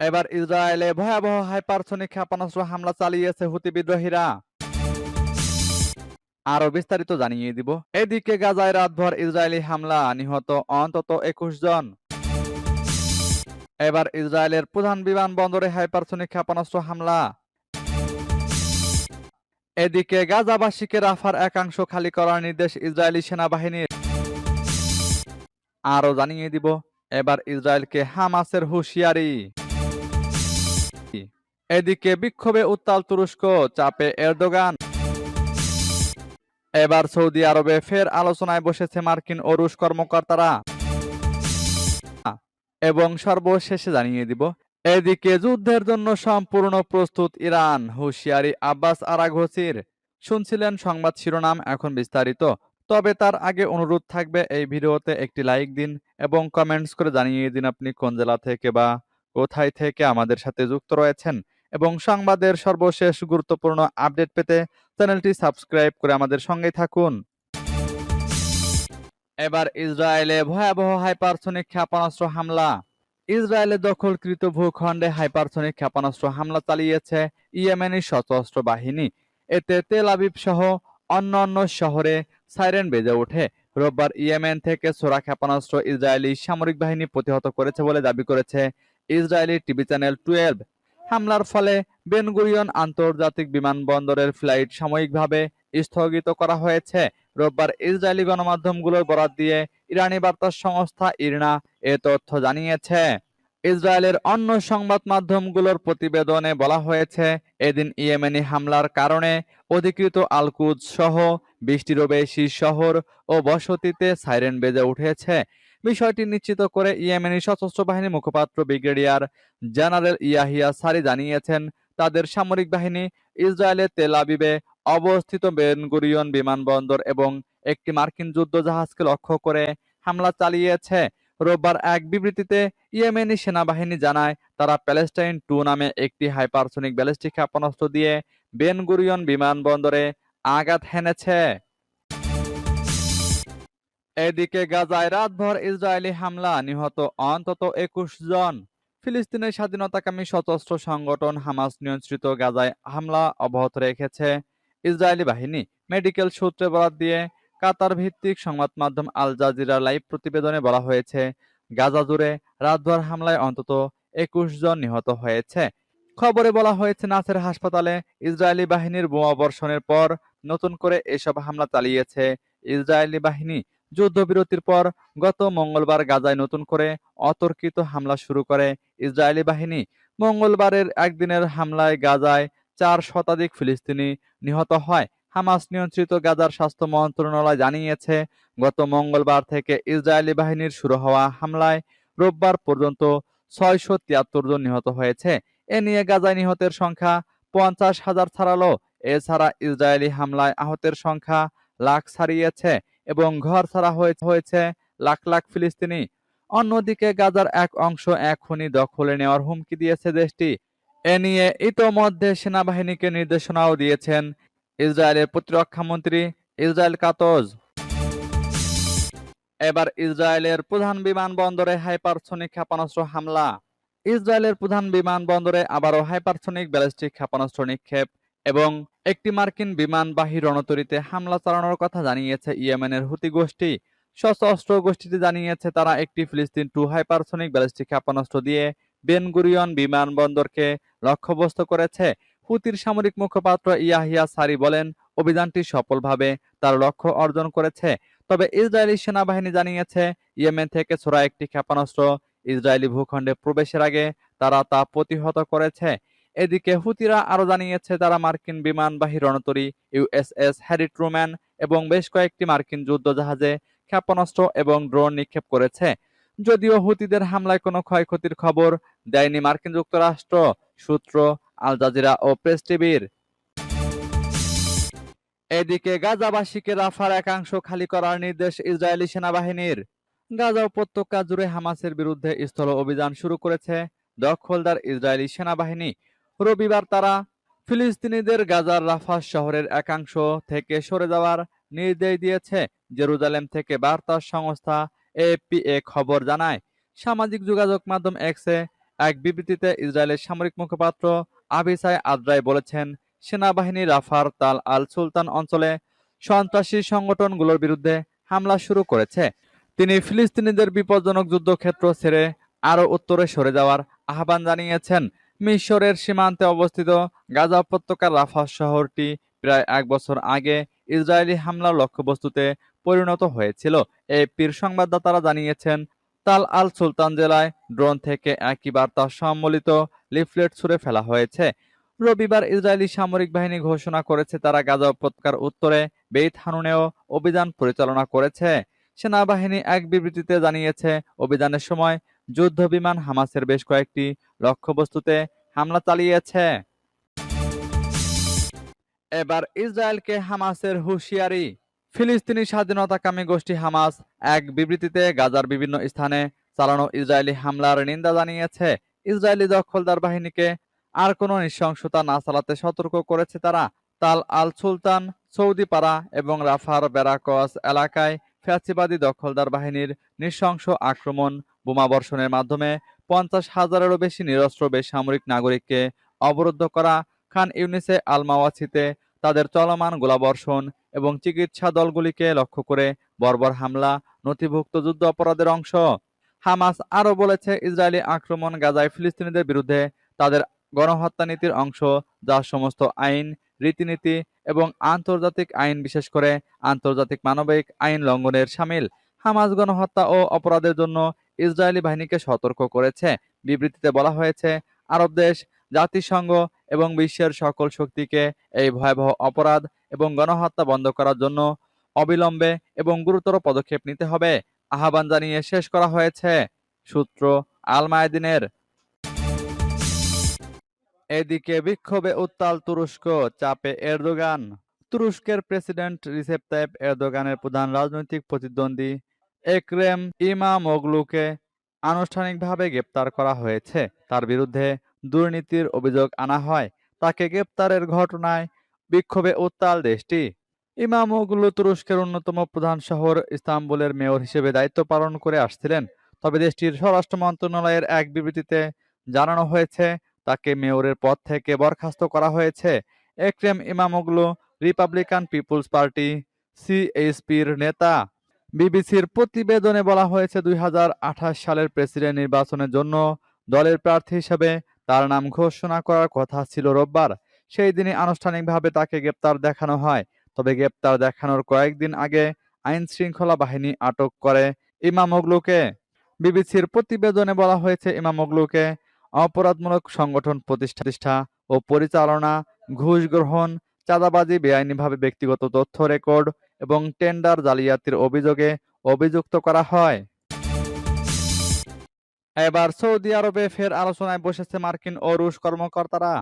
এবার ইসরায়েলে ভয়াবহ হাইপারসনিক ক্ষেপণাস্ত্র হামলা চালিয়েছে হুতি বিদ্রোহীরা। আরও বিস্তারিত জানিয়ে দিব। এদিকে গাজায় রাতভর ইসরায়েলি হামলা, নিহত অন্তত একুশ জন। এবার ইসরায়েলের প্রধান বিমানবন্দরে হাইপারসনিক ক্ষেপণাস্ত্র হামলা। এদিকে গাজাবাসীকে রাফার একাংশ খালি করার নির্দেশ ইসরায়েলি সেনাবাহিনীর। আরও জানিয়ে দিব, এবার ইসরায়েলকে হামাসের হুঁশিয়ারি। এদিকে বিক্ষোভে উত্তাল তুরস্ক, চাপে এরদোগান। এবার সৌদি আরবে ফের আলোচনায় বসেছে মার্কিন ও রুশ কর্মকর্তারা। এবং সর্বশেষে জানিয়ে দিব, এদিকে যুদ্ধের জন্য সম্পূর্ণ প্রস্তুত ইরান, হুঁশিয়ারি আব্বাস আরাঘোসির শুনছিলেন সংবাদ শিরোনাম এখন বিস্তারিত। তবে তার আগে অনুরোধ থাকবে এই ভিডিওতে একটি লাইক দিন এবং কমেন্টস করে জানিয়ে দিন আপনি কোন জেলা থেকে বা কোথায় থেকে আমাদের সাথে যুক্ত রয়েছেন। এবং সংবাদের সর্বশেষ গুরুত্বপূর্ণ আপডেট পেতে চ্যানেলটি সাবস্ক্রাইব করে আমাদের সঙ্গেই থাকুন। এবার ইসরায়েলে ভয়াবহ হাইপারসনিক ক্ষেপণাস্ত্র হামলা। ইসরায়েলে দখলকৃত ভূখণ্ডে হাইপারসনিক ক্ষেপণাস্ত্র হামলা চালিয়েছে ইয়েমেনি সশস্ত্র বাহিনী। এতে তেল আবিব সহ অন্যান্য শহরে সাইরেন বেজে ওঠে। রোববার ইয়েমেন থেকে ছোড়া ক্ষেপণাস্ত্র ইসরায়েলি সামরিক বাহিনী প্রতিহত করেছে বলে দাবি করেছে ইসরায়েলি টিভি চ্যানেল টুয়েলভ। হামলার ফলে বেনগুরিয়ন আন্তর্জাতিক বিমানবন্দরের ফ্লাইট সাময়িকভাবে স্থগিত করা হয়েছে। রোববার ইসরায়েলি গণমাধ্যমগুলোর বরাত দিয়ে ইরানি বার্তা সংস্থা ইরনা এ তথ্য জানিয়েছে। ইসরায়েলের অন্য সংবাদ মাধ্যমগুলোর প্রতিবেদনে বলা হয়েছে, এদিন ইয়েমেনি হামলার কারণে অধিকৃত আলকুদ সহ বৃষ্টিরও বেশি শহর ও বসতিতে সাইরেন বেজে উঠেছে। বিষয়টি নিশ্চিত করে ইয়েমেনি সশস্ত্র বাহিনী মুখপাত্র ব্রিগেডিয়ার জেনারেল ইয়াহিয়া সারি জানিয়েছেন, তাদের সামরিক বাহিনী ইসরায়েলের তেল আবিবে অবস্থিত বেনগুরিয়ন বিমানবন্দর এবং একটি মার্কিন যুদ্ধজাহাজকে লক্ষ্য করে হামলা চালিয়েছে। রোববার এক বিবৃতিতে ইয়েমেনি সেনাবাহিনী জানায়, তারা প্যালেস্টাইন টু নামে একটি হাইপারসনিক ব্যালিস্টিক ক্ষেপণাস্ত্র দিয়ে বেনগুরিয়ন বিমানবন্দরে আঘাত হেনেছে। এদিকে গাজায় রাতভর ইসরায়েলি হামলা, নিহত অন্তত একুশ জন। ফিলিস্তিনের স্বাধীনতাকামী সশস্ত্র সংগঠন হামাস নিয়ন্ত্রিত গাজায় হামলা অব্যাহত রেখেছে ইসরায়েলি বাহিনী। মেডিকেল সূত্রে বরাত দিয়ে কাতার ভিত্তিক সংবাদ মাধ্যম আল জাজিরা লাইভ প্রতিবেদনে বলা হয়েছে, গাজা জুড়ে রাতভর হামলায় অন্তত একুশ জন নিহত হয়েছে। খবরে বলা হয়েছে, নাসের হাসপাতালে ইসরায়েলি বাহিনীর বোমা বর্ষণের পর নতুন করে এসব হামলা চালিয়েছে ইসরায়েলি বাহিনী। যুদ্ধবিরতির পর গত মঙ্গলবার গাজায় নতুন করে অতর্কিত হামলা শুরু করে ইসরায়েলি বাহিনী। মঙ্গলবারের একদিনের হামলায় গাজায় চার শতাধিক ফিলিস্তিনি নিহত হয়। হামাস নিয়ন্ত্রিত গাজার স্বাস্থ্য মন্ত্রণালয় জানিয়েছে, গত মঙ্গলবার থেকে ইসরায়েলি বাহিনীর শুরু হওয়া হামলায় রোববার পর্যন্ত ছয়শো তিয়াত্তর জন নিহত হয়েছে। এ নিয়ে গাজায় নিহতের সংখ্যা পঞ্চাশ হাজার ছাড়ালো। এছাড়া ইসরায়েলি হামলায় আহতের সংখ্যা লাখ ছাড়িয়েছে। এবং ঘর ছাড়া হয়েছে লাখ লাখ ফিলিস্তিনি। অন্যদিকে গাজার এক অংশ এখনই দখলে নেওয়ার হুমকি দিয়েছে দেশটি। এ নিয়ে ইতোমধ্যে সেনাবাহিনীকে নির্দেশনাও দিয়েছেন ইসরায়েলের প্রতিরক্ষা মন্ত্রী ইসরায়েল কাতজ। এবার ইসরায়েলের প্রধান বিমানবন্দরে হাইপারসনিক ক্ষেপণাস্ত্র হামলা। ইসরায়েলের প্রধান বিমানবন্দরে আবারও হাইপারসনিক ব্যালিস্টিক ক্ষেপণাস্ত্র নিক্ষেপ। এবং একটি মার্কিন বিমানবাহী রণতরীতে হামলা চালানোর কথা জানিয়েছে ইয়েমেনের হুতি গোষ্ঠী। সশস্ত্র গোষ্ঠীটি জানিয়েছে তারা একটি ফিলিস্তিন টু হাইপারসনিক ব্যালিস্টিক ক্ষেপণাস্ত্র দিয়ে বেনগুরিয়ন বিমানবন্দরকে লক্ষ্যবস্তু করেছে। হুতির সামরিক মুখপাত্র ইয়াহিয়া সারি বলেন, অভিযানটি সফলভাবে তার লক্ষ্য অর্জন করেছে। তবে ইসরায়েলি সেনাবাহিনী জানিয়েছে, ইয়েমেন থেকে ছোড়া একটি ক্ষেপণাস্ত্র ইসরায়েলি ভূখণ্ডে প্রবেশের আগে তারা তা প্রতিহত করেছে। এদিকে হুতিরা আরও জানিয়েছে তারা মার্কিন বিমানবাহী রণতরী ইউএসএস হ্যারি ট্রুম্যান এবং বেশ কয়েকটি মার্কিন যুদ্ধজাহাজে ক্ষেপণাস্ত্র এবং ড্রোন নিক্ষেপ করেছে। যদিও হুতিদের হামলায় কোনো ক্ষয়ক্ষতির খবর দেয়নি মার্কিন যুক্তরাষ্ট্র, সূত্র আল জাজিরা ও প্রেস টিভির। এদিকে গাজাবাসীকে রাফার একাংশ খালি করার নির্দেশ ইসরায়েলি সেনাবাহিনীর। গাজা উপত্যকা জুড়ে হামাসের বিরুদ্ধে স্থল অভিযান শুরু করেছে দখলদার ইসরায়েলি সেনাবাহিনী। রবিবার তারা ফিলিস্তিনিদের গাজার রাফা শহরের একাংশ থেকে সরে যাওয়ার নির্দেশ দিয়েছে। জেরুজালেম থেকে বার্তা সংস্থা এপি এ খবর জানায়, সামাজিক যোগাযোগ মাধ্যম এক্সে এক বিবৃতিতে ইসরায়েলের সামরিক মুখপাত্র আবিসাই আদ্রাই বলেছেন, সেনাবাহিনী রাফার তাল আল সুলতান অঞ্চলে সন্ত্রাসী সংগঠনগুলোর বিরুদ্ধে হামলা শুরু করেছে। তিনি ফিলিস্তিনিদের বিপজ্জনক যুদ্ধক্ষেত্র ছেড়ে আরও উত্তরে সরে যাওয়ার আহ্বান জানিয়েছেন। মিশরের সীমান্তে অবস্থিত গাজা উপত্যকার রাফা শহরটি প্রায় এক বছর আগে ইসরায়েলি হামলার লক্ষ্যবস্তুতে পরিণত হয়েছিল। এপির সংবাদদাতারা জানিয়েছেন, তাল আল সুলতান জেলায় ড্রোন থেকে একই বার্তা সম্বলিত লিফলেট ছুড়ে ফেলা হয়েছে। রবিবার ইসরায়েলি সামরিক বাহিনী ঘোষণা করেছে, তারা গাজা উপত্যকার উত্তরে বেইত হানুনেও অভিযান পরিচালনা করেছে। সেনাবাহিনী এক বিবৃতিতে জানিয়েছে, অভিযানের সময় যুদ্ধ বিমান হামাসের বেশ কয়েকটি লক্ষ্যবস্তুতে হামলা চালিয়েছে। এবার ইসরায়েলকে হামাসের হুঁশিয়ারি। ফিলিস্তিনি স্বাধীনতাকামী গোষ্ঠী হামাস এক বিবৃতিতে গাজার বিভিন্ন স্থানে চালানো ইসরায়েলি হামলার নিন্দা জানিয়েছে। ইসরায়েলি দখলদার বাহিনীকে আর কোনো নৃশংসতা না চালাতে সতর্ক করেছে তারা। তাল আল সুলতান সৌদি পাড়া এবং রাফার বেরাকস এলাকায় ফ্যাসিবাদী দখলদার বাহিনীর নৃশংস আক্রমণ বোমাবর্ষণের মাধ্যমে পঞ্চাশ হাজারেরও বেশি নিরস্ত্র বেসামরিক নাগরিককে অবরুদ্ধ করা, খান ইউনিসে আল মাওয়াছিতে তাদের চলমান গোলাবর্ষণ এবং চিকিৎসা দলগুলিকে লক্ষ্য করে বর্বর হামলা, নথিভুক্ত যুদ্ধ অপরাধের অংশ। হামাস আরও বলেছে, ইসরায়েলি আক্রমণ গাজায় ফিলিস্তিনিদের বিরুদ্ধে তাদের গণহত্যা নীতির অংশ, যা সমস্ত আইন, রীতিনীতি এবং আন্তর্জাতিক আইন, বিশেষ করে আন্তর্জাতিক মানবিক আইন লঙ্ঘনের সামিল। হামাস গণহত্যা ও অপরাধের জন্য ইসরায়েলি বাহিনীকে সতর্ক করেছে। বিবৃতিতে বলা হয়েছে, আরব দেশ, জাতিসংঘ এবং বিশ্বের সকল শক্তিকে এই ভয়াবহ অপরাধ এবং গণহত্যা বন্ধ করার জন্য অবিলম্বে এবং গুরুতর পদক্ষেপ নিতে হবে। আহ্বান জানিয়ে শেষ করা হয়েছে, সূত্র আল মায়াদিনের এদিকে বিক্ষোভে উত্তাল তুরস্ক, চাপে এরদোগান। তুরস্কের প্রেসিডেন্ট রিসেপ তাইপ এরদোগানের প্রধান রাজনৈতিক প্রতিদ্বন্দ্বী একরেম ইমামোগলুকে আনুষ্ঠানিকভাবে গ্রেপ্তার করা হয়েছে। তার বিরুদ্ধে দুর্নীতির অভিযোগ আনা হয়। তাকে গ্রেপ্তারের ঘটনায় বিক্ষোভে উত্তাল দেশটি। ইমামোগলু তুরস্কের অন্যতম প্রধান শহর ইস্তাম্বুলের মেয়র হিসেবে দায়িত্ব পালন করে আসছিলেন। তবে দেশটির স্বরাষ্ট্র মন্ত্রণালয়ের এক বিবৃতিতে জানানো হয়েছে, তাকে মেয়রের পদ থেকে বরখাস্ত করা হয়েছে। Ekrem Imamoglu Republican People's party, সিএসপির নেতা। বিবিসির প্রতিবেদনে বলা হয়েছে, দুই হাজার আঠাশ সালের প্রেসিডেন্ট নির্বাচনের জন্য দলের প্রার্থী হিসেবে তার নাম ঘোষণা করার কথা ছিল রোববার। সেই দিনই আনুষ্ঠানিকভাবে তাকে গ্রেপ্তার দেখানো হয়। তবে গ্রেপ্তার দেখানোর কয়েকদিন আগে আইন শৃঙ্খলা বাহিনী আটক করে ইমামোগলুকে বিবিসির প্রতিবেদনে বলা হয়েছে ইমামোগলুকে অপরাধমূলক সংগঠন প্রতিষ্ঠা ও পরিচালনা, ঘুষ গ্রহণ, চাঁদাবাজি, বেআইনিভাবে ব্যক্তিগত তথ্য রেকর্ড এবং টেন্ডার জালিয়াতির অভিযোগে অভিযুক্ত করা হয়। এবার সৌদি আরবে ফের আলোচনায় বসেছে মার্কিন ও রুশ কর্মকর্তারা।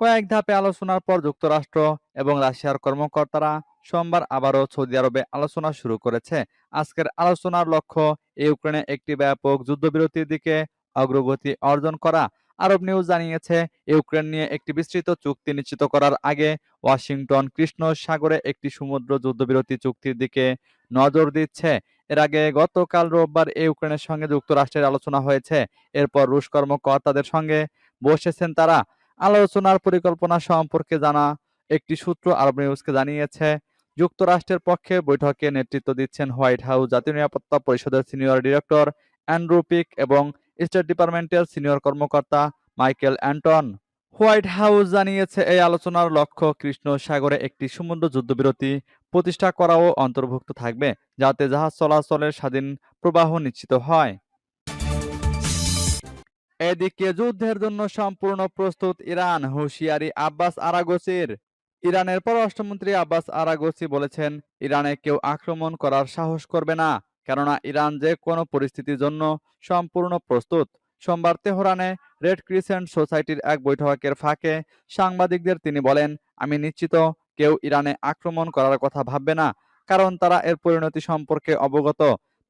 কয়েক ধাপে আলোচনার পর যুক্তরাষ্ট্র এবং রাশিয়ার কর্মকর্তারা সোমবার আবারও সৌদি আরবে আলোচনা শুরু করেছে। আজকের আলোচনার লক্ষ্য ইউক্রেনে একটি ব্যাপক যুদ্ধবিরতির দিকে অগ্রগতি অর্জন করা। আরব নিউজ জানিয়েছে, ইউক্রেন নিয়ে একটি বিস্তৃত চুক্তি নিশ্চিত করার আগে ওয়াশিংটন কৃষ্ণ সাগরে একটি সমুদ্র যুদ্ধবিরতি চুক্তির দিকে নজর দিচ্ছে। এর আগে গতকাল রোববার ইউক্রেনের সঙ্গে যুক্তরাষ্ট্রের আলোচনা হয়েছে। এরপর রুশ কর্মকর্তাদের সঙ্গে বসেছেন তারা। আলোচনার পরিকল্পনা সম্পর্কে জানা একটি সূত্র আরব নিউজকে জানিয়েছে, যুক্তরাষ্ট্রের পক্ষে বৈঠকে নেতৃত্ব দিচ্ছেন হোয়াইট হাউস জাতীয় নিরাপত্তা পরিষদের সিনিয়র ডিরেক্টর অ্যান্ড্রু পিক এবং স্টেট ডিপার্টমেন্টের সিনিয়র কর্মকর্তা মাইকেল অ্যান্টন হোয়াইট হাউস জানিয়েছে, এই আলোচনার লক্ষ্য কৃষ্ণ সাগরে একটি সমুদ্র যুদ্ধবিরতি প্রতিষ্ঠা করাও অন্তর্ভুক্ত থাকবে, যাতে জাহাজ চলাচলের স্বাধীন প্রবাহ নিশ্চিত হয়। এদিকে যুদ্ধের জন্য সম্পূর্ণ প্রস্তুত ইরান, হুঁশিয়ারি আব্বাস আরাগোচির ইরানের পররাষ্ট্রমন্ত্রী আব্বাস আরাগোচি বলেছেন, ইরানে কেউ আক্রমণ করার সাহস করবে না। কেননা ইরান যে কোনো পরিস্থিতির জন্য সম্পূর্ণ প্রস্তুত। সোমবার তেহরানে রেড ক্রিসেন্ট সোসাইটির এক বৈঠকের ফাঁকে সাংবাদিকদের তিনি বলেন, আমি নিশ্চিত কেউ ইরানে আক্রমণ করার কথা ভাববে না, কারণ তারা এর পরিণতি সম্পর্কে অবগত।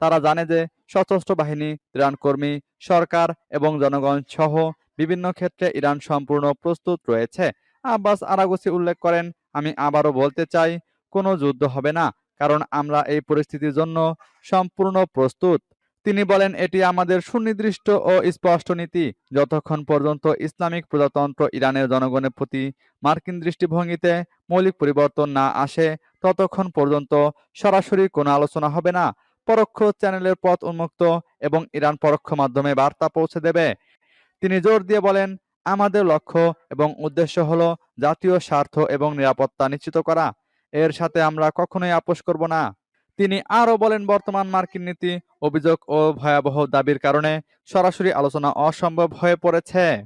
তারা জানে যে সশস্ত্র বাহিনী, ইরান কর্মী, সরকার এবং জনগণ সহ বিভিন্ন ক্ষেত্রে ইরান সম্পূর্ণ প্রস্তুত রয়েছে। আব্বাস আরাগোসি উল্লেখ করেন, আমি আবারও বলতে চাই, কোনো যুদ্ধ হবে না কারণ আমরা এই পরিস্থিতির জন্য সম্পূর্ণ প্রস্তুত। তিনি বলেন, এটি আমাদের সুনির্দিষ্ট ও স্পষ্ট নীতি। যতক্ষণ পর্যন্ত ইসলামিক প্রজাতন্ত্র ইরানের জনগণের প্রতি মার্কিন দৃষ্টিভঙ্গিতে মৌলিক পরিবর্তন না আসে, ততক্ষণ পর্যন্ত সরাসরি কোনো আলোচনা হবে না। পরোক্ষ চ্যানেলের পথ উন্মুক্ত এবং ইরান পরোক্ষ মাধ্যমে বার্তা পৌঁছে দেবে। তিনি জোর দিয়ে বলেন, আমাদের লক্ষ্য এবং উদ্দেশ্য হলো জাতীয় স্বার্থ এবং নিরাপত্তা নিশ্চিত করা। এর সাথে আমরা কখনোই আপোষ করব না। তিনি আরও বলেন, বর্তমান মার্কিন নীতি অভিযোগ ও ভয়াবহ দাবির কারণে সরাসরি আলোচনা অসম্ভব হয়ে পড়েছে।